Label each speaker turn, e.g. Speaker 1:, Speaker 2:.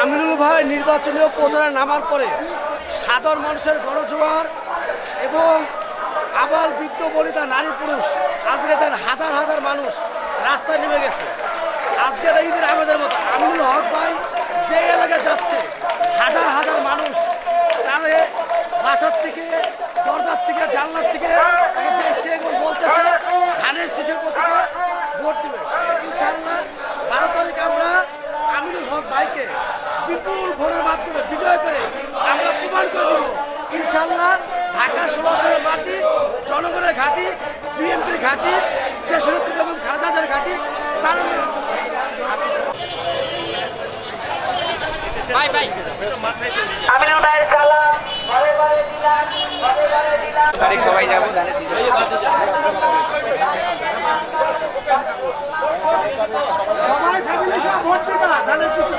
Speaker 1: আমিনুল ভাই নির্বাচনীয় প্রচারে নামার পরে সাধারণ মানুষের গণজোয়ার এবং আবার বৃদ্ধ বনিতা নারী পুরুষ আজকে তার হাজার হাজার মানুষ রাস্তায় নেমে গেছে। আজকের ঈদের আমাদের মতো আমিনুল হক ভাই ইনশাল্লাহ ঢাকা ষোলোশোর মাটি জনগণের ঘাঁটি বিএনপির ঘাঁটি দেশনেত্রী বেগম খালেদাজের ঘাঁটি তার
Speaker 2: সবাই যাব।
Speaker 1: সবাই ফ্যামিলি সহ ভোট দিবা ধানের শিশু।